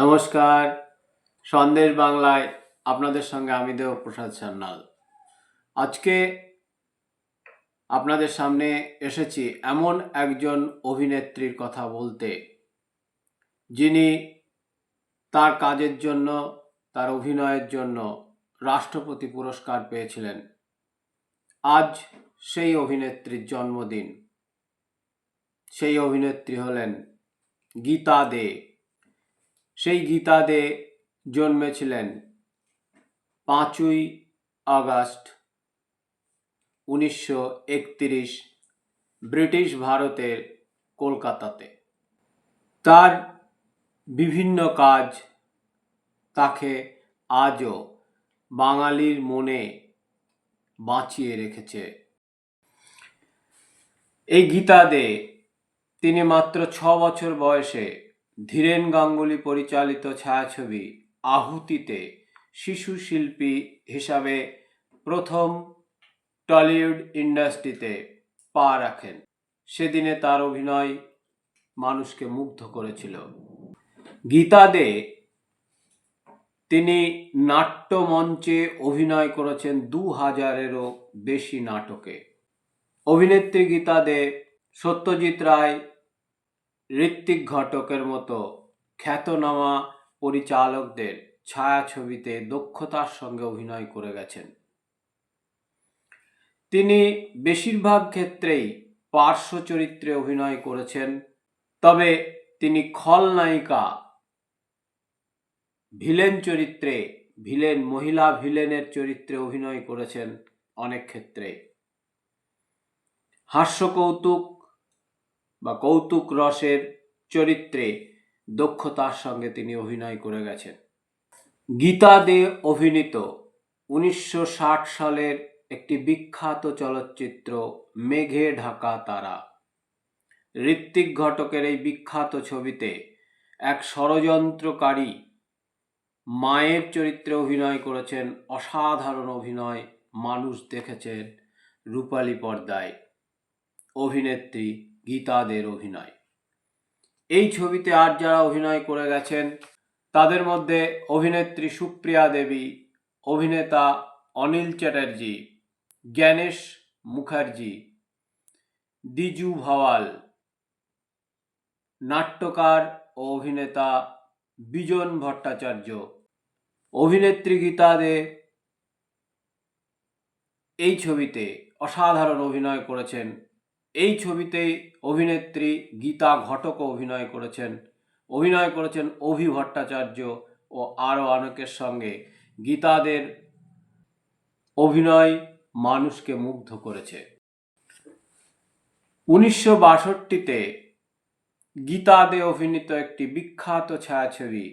নমস্কার। সন্দেশ বাংলায় আপনাদের সঙ্গে আমি দেব প্রসাদ সান্যাল। আজকে আপনাদের সামনে এসেছি এমন একজন অভিনেত্রীর কথা বলতে, যিনি তার কাজের জন্য, তার অভিনয়ের জন্য রাষ্ট্রপতি পুরস্কার পেয়েছিলেন। আজ সেই অভিনেত্রীর জন্মদিন। সেই অভিনেত্রী হলেন গীতা দে। সেই গীতা দে জন্মেছিলেন পাঁচই আগস্ট উনিশশো ব্রিটিশ ভারতের কলকাতাতে। তার বিভিন্ন কাজ তাকে আজও বাঙালির মনে বাঁচিয়ে রেখেছে। এই গীতা দে তিনি মাত্র ছ বছর বয়সে ধীরেন গাঙ্গুলি পরিচালিত ছায়াছবি আহুতিতে শিশু শিল্পী হিসাবে প্রথম টলিউড ইন্ডাস্ট্রিতে পা রাখেন। সেদিনে তার অভিনয় মানুষকে মুগ্ধ করেছিল। গীতা দে তিনি নাট্যমঞ্চে অভিনয় করেছেন দু হাজারেরও বেশি নাটকে। অভিনেত্রী গীতা দে সত্যজিৎ রায় ঋত্বিক ঘটকের মতো খ্যাতনামা পরিচালকদের ছায়াছবিতে দক্ষতার সঙ্গে অভিনয় করে গেছেন। তিনি বেশিরভাগ ক্ষেত্রেই পার্শ্ব চরিত্রে অভিনয় করেছেন, তবে তিনি খলনায়িকা ভিলেন চরিত্রে, ভিলেন, মহিলা ভিলেনের চরিত্রে অভিনয় করেছেন অনেক ক্ষেত্রে। হাস্য কৌতুক বা কৌতুক রসের চরিত্রে দক্ষতার সঙ্গে তিনি অভিনয় করে গেছেন। গীতা দে অভিনীত উনিশশো ষাট সালের একটি বিখ্যাত চলচ্চিত্র মেঘে ঢাকা তারা। ঋত্বিক ঘটকের এই বিখ্যাত ছবিতে এক ষড়যন্ত্রকারী মায়ের চরিত্রে অভিনয় করেছেন অসাধারণ অভিনয় মানুষ দেখেছেন রূপালী পর্দায়। অভিনেত্রী গীতাদের অভিনয়। এই ছবিতে আর যারা অভিনয় করে গেছেন, তাদের মধ্যে অভিনেত্রী সুপ্রিয়া দেবী, অভিনেতা অনিল চ্যাটার্জি, জ্ঞানেশ মুখার্জি, দিজু ভাওয়াল, নাট্যকার ও অভিনেতা বিজন ভট্টাচার্য। অভিনেত্রী গীতা দে এই ছবিতে অসাধারণ অভিনয় করেছেন এই ছবিতে অভিনেত্রী গীতা ঘটকও অভিনয় করেছেন। অভিনয় করেছেন অভি ভট্টাচার্য ও আরও অনেকের সঙ্গে। গীতাদের অভিনয় মানুষকে মুগ্ধ করেছে। উনিশশো বাষট্টিতে গীতা দে অভিনীত একটি বিখ্যাত ছায়াছবি,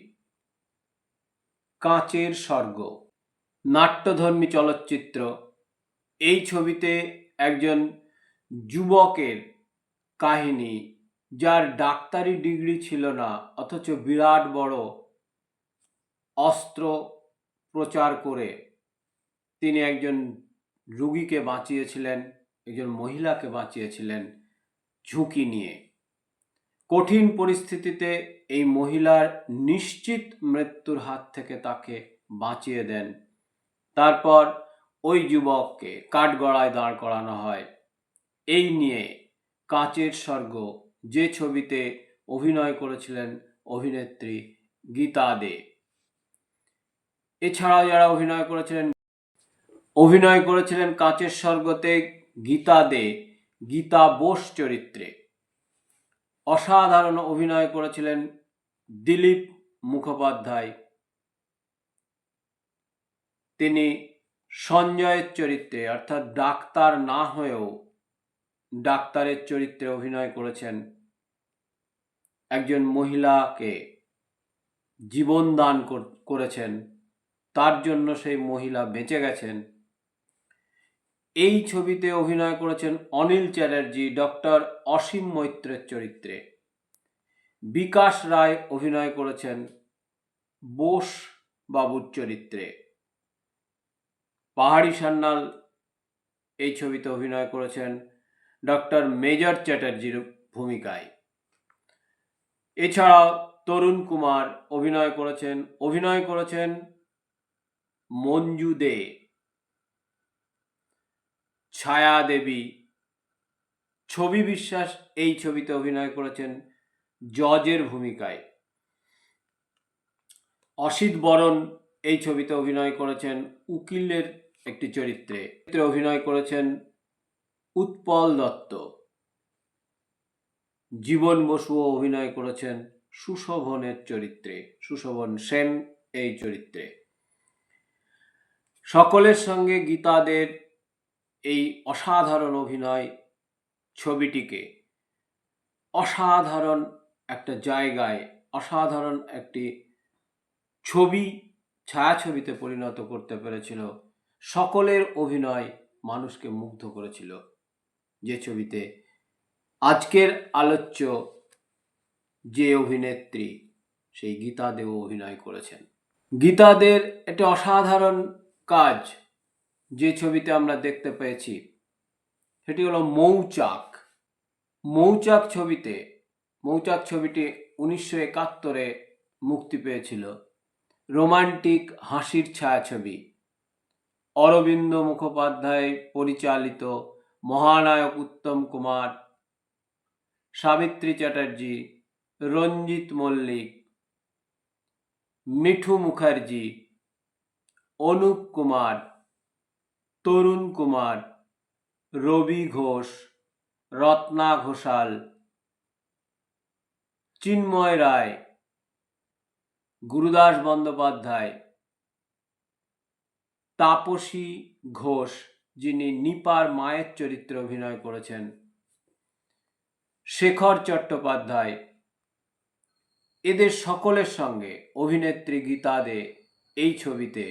কাঁচের স্বর্গ, নাট্যধর্মী চলচ্চিত্র। এই ছবিতে একজন যুবকের কাহিনী, যার ডাক্তারি ডিগ্রি ছিল না, অথচ বিরাট বড় অস্ত্র প্রচার করে তিনি একজন রুগীকে বাঁচিয়েছিলেন, একজন মহিলাকে বাঁচিয়েছিলেন ঝুঁকি নিয়ে। কঠিন পরিস্থিতিতে এই মহিলার নিশ্চিত মৃত্যুর হাত থেকে তাকে বাঁচিয়ে দেন। তারপর ওই যুবককে কাঠগড়ায় দাঁড় করানো হয়। এই নিয়ে কাঁচের স্বর্গ যে ছবিতে অভিনয় করেছিলেন অভিনেত্রী গীতা দে। এছাড়াও যারা অভিনয় করেছিলেন অভিনয় করেছিলেন কাঁচের স্বর্গতে গীতা দে, গীতা বোস চরিত্রে। অসাধারণ অভিনয় করেছিলেন দিলীপ মুখোপাধ্যায়। তিনি সঞ্জয়ের চরিত্রে, অর্থাৎ ডাক্তার না হয়েও ডাক্তারের চরিত্রে অভিনয় করেছেন একজন মহিলাকে জীবন দান করেছেন। তার জন্য সেই মহিলা বেঁচে গেছেন। এই ছবিতে অভিনয় করেছেন অনিল চ্যাটার্জি, ডক্টর অসীম মৈত্রের চরিত্রে। বিকাশ রায় অভিনয় করেছেন বোস বাবুর চরিত্রে। পাহাড়ি সান্যাল এই ছবিতে অভিনয় করেছেন। ডক্টর মেজর চ্যাটার্জির ভূমিকায়। এছাড়াও তরুণ কুমার অভিনয় করেছেন অভিনয় করেছেন মঞ্জু দে। ছায়া দেবী, ছবি বিশ্বাস, এই ছবিতে অভিনয় করেছেন জজের ভূমিকায়। অসিত বরণ, এই ছবিতে অভিনয় করেছেন উকিলের একটি চরিত্রে। অভিনয় করেছেন উৎপল দত্ত। জীবন বসুও অভিনয় করেছেন সুশোভনের চরিত্রে, সুশোভন সেন এই চরিত্রে। সকলের সঙ্গে গীতাদের এই অসাধারণ অভিনয় ছবিটিকে অসাধারণ একটা জায়গায়, অসাধারণ একটি ছবি, ছায়াছবিতে পরিণত করতে পেরেছিল। সকলের অভিনয় মানুষকে মুগ্ধ করেছিল। যে ছবিতে আজকের আলোচ্য যে অভিনেত্রী, সেই গীতা দেও অভিনয় করেছেন। গীতাদের একটি অসাধারণ কাজ যে ছবিতে আমরা দেখতে পেয়েছি। সেটি হলো মৌচাক। মৌচাক ছবিতে, মৌচাক ছবিটি উনিশশো একাত্তরে মুক্তি পেয়েছিল। রোমান্টিক হাসির ছায়াছবি। অরবিন্দ মুখোপাধ্যায় পরিচালিত মহানায়ক উত্তম কুমার, সাবিত্রী চ্যাটার্জি, রঞ্জিত মল্লিক, মিঠু মুখার্জি, অনুপ কুমার, তরুণ কুমার, রবি ঘোষ, রত্না ঘোষাল, চিন্ময় রায়, গুরুদাস বন্দ্যোপাধ্যায়, তাপসী ঘোষ যিনি নিপার মায়ের চরিত্রে অভিনয় করেছেন, শেখর চট্টোপাধ্যায়। এদের সকলের সঙ্গে অভিনেত্রী গীতা দে এই ছবিতে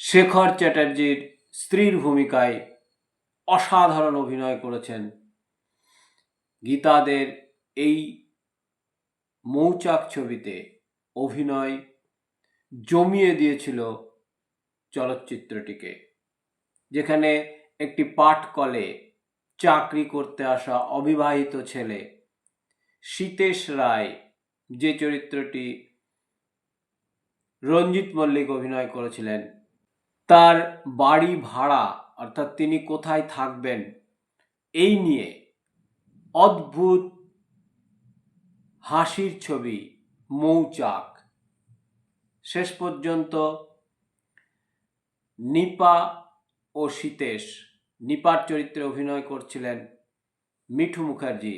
শেখর চ্যাটার্জির স্ত্রীর ভূমিকায় অসাধারণ অভিনয় করেছেন। গীতাদের এই মৌচাক ছবিতে অভিনয় জমিয়ে দিয়েছিল চলচ্চিত্রটিকে। যেখানে একটি পাঠ কলে চাকরি করতে আসা অবিবাহিত ছেলে সীতেশ রায়, যে চরিত্রটি রঞ্জিত মল্লিক অভিনয় করেছিলেন, তার বাড়ি ভাড়া, অর্থাৎ তিনি কোথায় থাকবেন, এই নিয়ে অদ্ভুত হাসির ছবি, মৌচাক। শেষ পর্যন্ত নিপা ও সীতেশ নিপার চরিত্রে অভিনয় করছিলেন মিঠু মুখার্জি।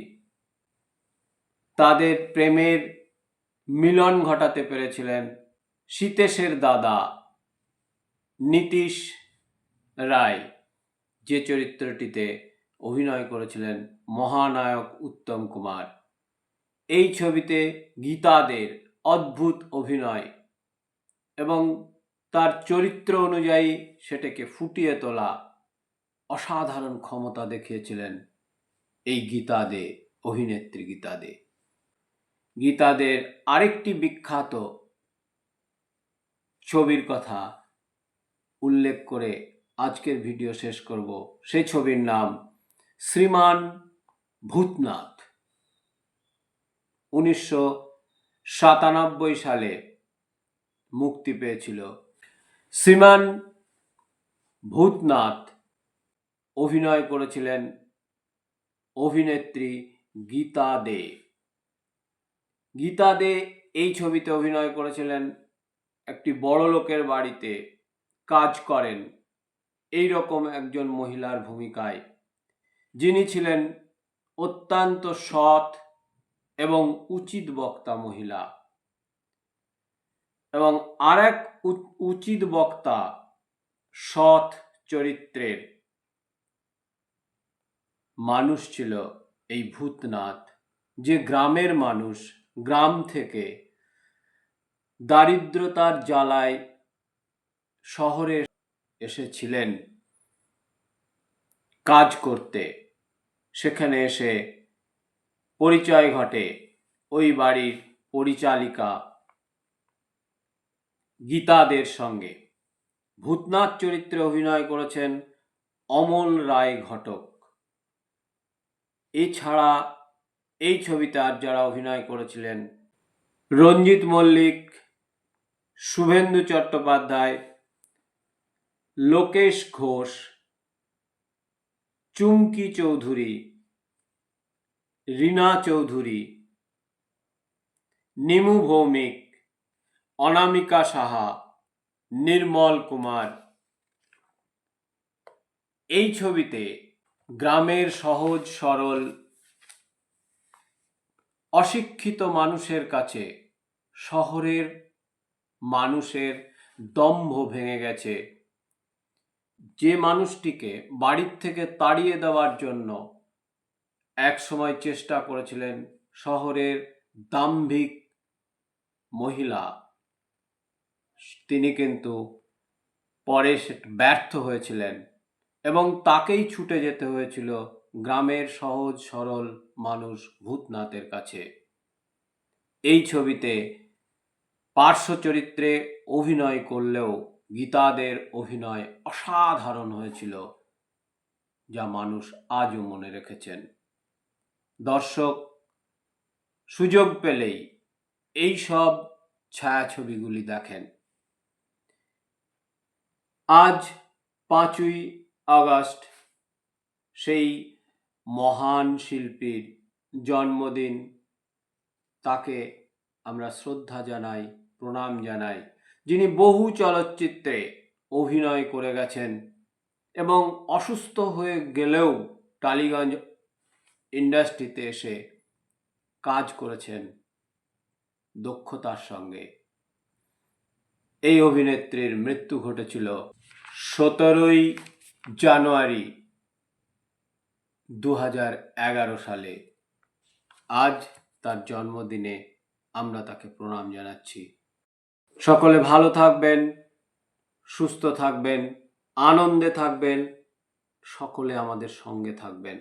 তাদের প্রেমের মিলন ঘটাতে পেরেছিলেন সীতেশের দাদা নীতিশ রায়। যে চরিত্রটিতে অভিনয় করেছিলেন মহানায়ক উত্তম কুমার। এই ছবিতে গীতাদের অদ্ভুত অভিনয় এবং তার চরিত্র অনুযায়ী সেটাকে ফুটিয়ে তোলা অসাধারণ ক্ষমতা দেখিয়েছিলেন এই গীতা দে অভিনেত্রী গীতা দে গীতাদের আরেকটি বিখ্যাত ছবির কথা উল্লেখ করে আজকের ভিডিও শেষ করব। সেই ছবির নাম শ্রীমান ভূতনাথ। উনিশশো সাতানব্বই সালে মুক্তি পেয়েছিল শ্রীমান ভূতনাথ অভিনয় করেছিলেন অভিনেত্রী গীতা দে। গীতা দে এই ছবিতে অভিনয় করেছিলেন একটি বড় লোকের বাড়িতে কাজ করেন। এই রকম একজন মহিলার ভূমিকায়। যিনি ছিলেন অত্যন্ত সৎ এবং উচিত বক্তা মহিলা। এবং আর এক উচিত বক্তা সৎ চরিত্রের মানুষ ছিল এই ভূতনাথ, যে গ্রামের মানুষ, গ্রাম থেকে দারিদ্রতার জ্বালায় শহরে এসেছিলেন কাজ করতে। সেখানে এসে পরিচয় ঘটে। ওই বাড়ির পরিচালিকা গীতাদের সঙ্গে। ভূতনাথ চরিত্রে অভিনয় করেছেন অমল রায় ঘটক। এছাড়া এই ছবিতে আর যারা অভিনয় করেছিলেন রঞ্জিত মল্লিক, শুভেন্দু চট্টোপাধ্যায়, লোকেশ ঘোষ, চুমকি চৌধুরী, রীনা চৌধুরী, নিমু ভৌমিক অনামিকা সাহা, নির্মল কুমার। এই ছবিতে গ্রামের সহজ, সরল, অশিক্ষিত মানুষের কাছে শহরের মানুষের দম্ভ ভেঙে গেছে। যে মানুষটিকে বাড়ির থেকে তাড়িয়ে দেওয়ার জন্য এক সময় চেষ্টা করেছিলেন শহরের দাম্ভিক মহিলা তিনি কিন্তু পরে ব্যর্থ হয়েছিলেন এবং তাকেই ছুটে যেতে হয়েছিল গ্রামের সহজ, সরল মানুষ ভূতনাথের কাছে। এই ছবিতে পার্শ্ব চরিত্রে অভিনয় করলেও গীতাদের অভিনয় অসাধারণ হয়েছিল, যা মানুষ আজও মনে রেখেছেন। দর্শক, সুযোগ পেলেই এই সব ছায়াছবিগুলি দেখেন। আজ পাঁচই আগস্ট, সেই মহান শিল্পীর জন্মদিন। তাকে আমরা শ্রদ্ধা জানাই, প্রণাম জানাই, যিনি বহু চলচ্চিত্রে অভিনয় করে গেছেন এবং অসুস্থ হয়ে গেলেও টালিগঞ্জ ইন্ডাস্ট্রিতে এসে কাজ করেছেন দক্ষতার সঙ্গে। এই অভিনেত্রীর মৃত্যু ঘটেছিল সতেরোই জানুয়ারি দু হাজার এগারো সালে আজ তার জন্মদিনে আমরা তাকে প্রণাম জানাচ্ছি। সকলে ভালো থাকবেন, সুস্থ থাকবেন, আনন্দে থাকবেন, সকলে আমাদের সঙ্গে থাকবেন।